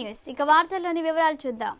News. ఇక వార్తల్లోని వివరాలు చూద్దాం.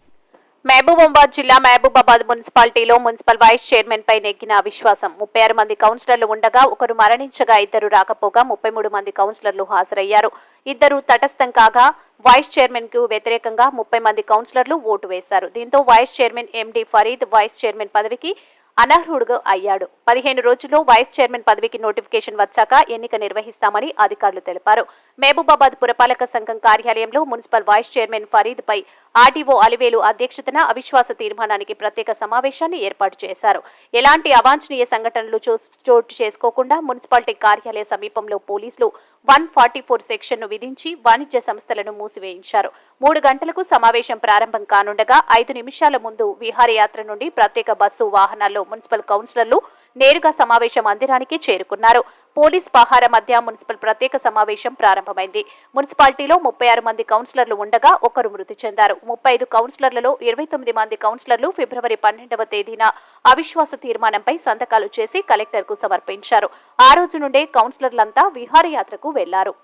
మహబూబాబాద్ జిల్లా మహబూబాబాద్ మున్సిపాలిటీలో మున్సిపల్ వైస్ చైర్మన్ పై నెగ్గిన అవిశ్వాసం. ముప్పై ఆరు మంది కౌన్సిలర్లు ఉండగా ఒకరు మరణించగా ఇద్దరు రాకపోగా ముప్పై మూడు మంది కౌన్సిలర్లు హాజరయ్యారు. ఇద్దరు తటస్థం కాగా వైస్ చైర్మన్కు వ్యతిరేకంగా ముప్పై మంది కౌన్సిలర్లు ఓటు వేశారు. దీంతో vice chairman MD Farid vice chairman పదవికి అనర్హుడుగా అయ్యాడు. పదిహేను రోజుల్లో వైస్ చైర్మన్ పదవికి నోటిఫికేషన్ వచ్చాక ఎన్నిక నిర్వహిస్తామని అధికారులు తెలిపారు. మహబూబాబాద్ పురపాలక సంఘం కార్యాలయంలో మున్సిపల్ వైస్ చైర్మన్ ఫరీద్ పై ఆర్డీఓ అలివేలు అధ్యక్షతన అవిశ్వాస తీర్మానానికి ప్రత్యేక సమావేశాన్ని ఏర్పాటు చేశారు. ఎలాంటి అవాంఛనీయ సంఘటనలు చోటు చేసుకోకుండా మున్సిపాలిటీ కార్యాలయ సమీపంలో పోలీసులు వన్ ఫార్టీ ఫోర్ సెక్షన్ను విధించి వాణిజ్య సంస్థలను మూసివేయించారు. మూడు గంటలకు సమావేశం ప్రారంభం కానుండగా ఐదు నిమిషాల ముందు విహారయాత్ర నుండి ప్రత్యేక బస్సు వాహనాల్లో మున్సిపల్ కౌన్సిలర్లు నేరుగా సమావేశం మందిరానికి చేరుకున్నారు. పోలీస్ పహార మధ్య మున్సిపల్ ప్రత్యేక సమావేశం ప్రారంభమైంది. మున్సిపాలిటీలో ముప్పై ఆరు మంది కౌన్సిలర్లు ఉండగా ఒకరు మృతి చెందారు. ముప్పై ఐదు కౌన్సిలర్లలో ఇరవై తొమ్మిది మంది కౌన్సిలర్లు ఫిబ్రవరి పన్నెండవ తేదీన అవిశ్వాస తీర్మానంపై సంతకాలు చేసి కలెక్టర్కు సమర్పించారు. ఆ రోజు నుండే కౌన్సిలర్లంతా విహారయాత్రకు వెళ్ళారు.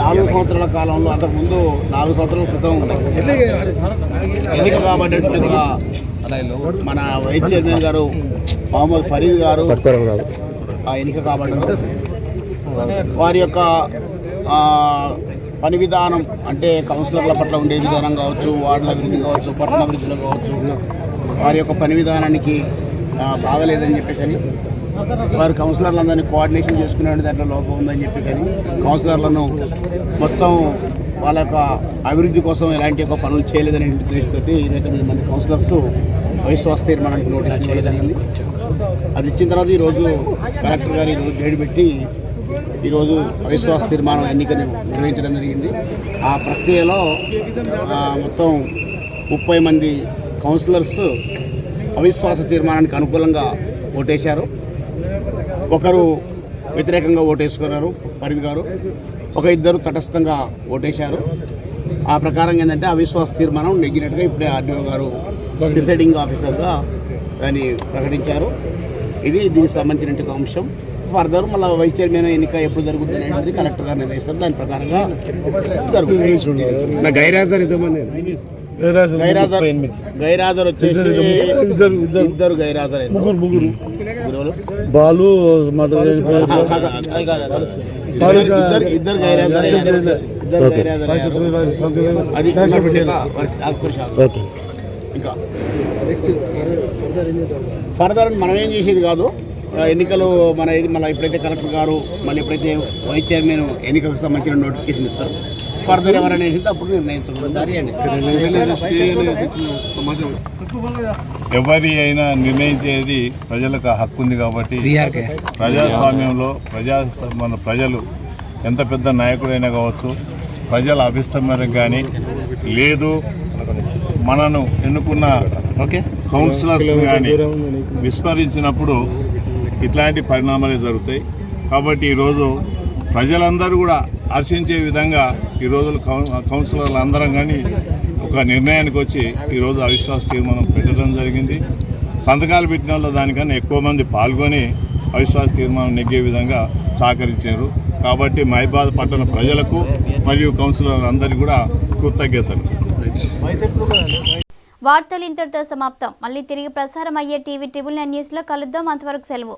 నాలుగు సంవత్సరాల కాలంలో అంతకుముందు నాలుగు సంవత్సరాల క్రితం ఎన్నిక కాబట్టినటువంటి మన వైస్ చైర్మన్ గారు మహమ్మద్ ఫరీద్ గారు ఆ ఎన్నిక కాబట్టి వారి యొక్క పని విధానం అంటే కౌన్సిలర్ల పట్ల ఉండే విధానం కావచ్చు వార్డుల అభివృద్ధి కావచ్చు పట్టణ అభివృద్ధిలో కావచ్చు వారి యొక్క పని విధానానికి బాగలేదని చెప్పేసి వారు కౌన్సిలర్లందరినీ కోఆర్డినేషన్ చేసుకునే దాంట్లో లోపం ఉందని చెప్పేసి కౌన్సిలర్లను మొత్తం వాళ్ళ యొక్క అభివృద్ధి కోసం ఎలాంటి ఒక పనులు చేయలేదనే ఉద్దేశంతో ఇరవై తొమ్మిది మంది కౌన్సిలర్స్ అవిశ్వాస తీర్మానానికి నోటీస్ ఇవ్వడం జరిగింది. అది ఇచ్చిన తర్వాత ఈరోజు కలెక్టర్ గారు ఈరోజు డేట్ పెట్టి ఈరోజు అవిశ్వాస తీర్మానం ఎన్నికను నిర్వహించడం జరిగింది. ఆ ప్రక్రియలో మొత్తం ముప్పై మంది కౌన్సిలర్స్ అవిశ్వాస తీర్మానానికి అనుకూలంగా ఓటేశారు. ఒకరు వ్యతిరేకంగా ఓటేసుకున్నారు ఫరీద్ గారు. ఒక ఇద్దరు తటస్థంగా ఓటేశారు. ఆ ప్రకారంగా ఏంటంటే అవిశ్వాస తీర్మానం నెగ్గినట్టుగా ఇప్పుడే ఆర్డీఓ గారు డిసైడింగ్ ఆఫీసర్గా దాన్ని ప్రకటించారు. ఇది దీనికి సంబంధించిన అంశం. ఫర్దర్ మళ్ళీ వైస్ చైర్మన్ ఎన్నిక ఎప్పుడు జరుగుతుంది అనేది కలెక్టర్ గారు నిర్ణయిస్తారు. దాని ప్రకారంగా జరుగుతుంది. గైరాజర్ వచ్చేసి ఇద్దరు ఇద్దరు అయ్యారు. ముగ్గురు ముగ్గురు. బాలు ఇద్దరు అయ్యారు. అది ఇంకా ఫర్దర్ మనం ఏం చేసేది కాదు. ఎన్నికలు మన ఇది మళ్ళీ ఎప్పుడైతే కలెక్టర్ గారు మళ్ళీ ఎప్పుడైతే వైస్ చైర్మన్ ఎన్నికలకు సంబంధించిన నోటిఫికేషన్ ఇస్తారు ఫర్దర్ ఎవరైనా వేసింది అప్పుడు నిర్ణయించడం ఎవరి అయినా నిర్ణయించేది ప్రజలకు హక్కు ఉంది కాబట్టి ప్రజాస్వామ్యంలో ప్రజా మన ప్రజలు ఎంత పెద్ద నాయకుడైనా కావచ్చు ప్రజల అభిష్టం మేరకు కానీ లేదు మనను ఎన్నుకున్న ఓకే. కౌన్సిలర్స్ కానీ విస్మరించినప్పుడు ఇట్లాంటి పరిణామాలే జరుగుతాయి. కాబట్టి ఈరోజు ప్రజలందరూ కూడా హర్షించే విధంగా ఈ రోజు కౌన్సిలర్లు అందరం కానీ ఒక నిర్ణయానికి వచ్చి ఈరోజు అవిశ్వాస తీర్మానం పెట్టడం జరిగింది. సంతకాలు పెట్టిన వాళ్ళు దానికన్నా ఎక్కువ మంది పాల్గొని అవిశ్వాస తీర్మానం నెగ్గే విధంగా సహకరించారు. కాబట్టి మహిబాద్ పట్టణ ప్రజలకు మరియు కౌన్సిలర్లందరికీ కూడా కృతజ్ఞతలు. వార్తలు ఇంతటితో సమాప్తం. మళ్ళీ తిరిగి ప్రసారం అయ్యే టీవీ ట్రిబుల్ నైన్ న్యూస్లో కలుద్దాం. అంతవరకు సెలవు.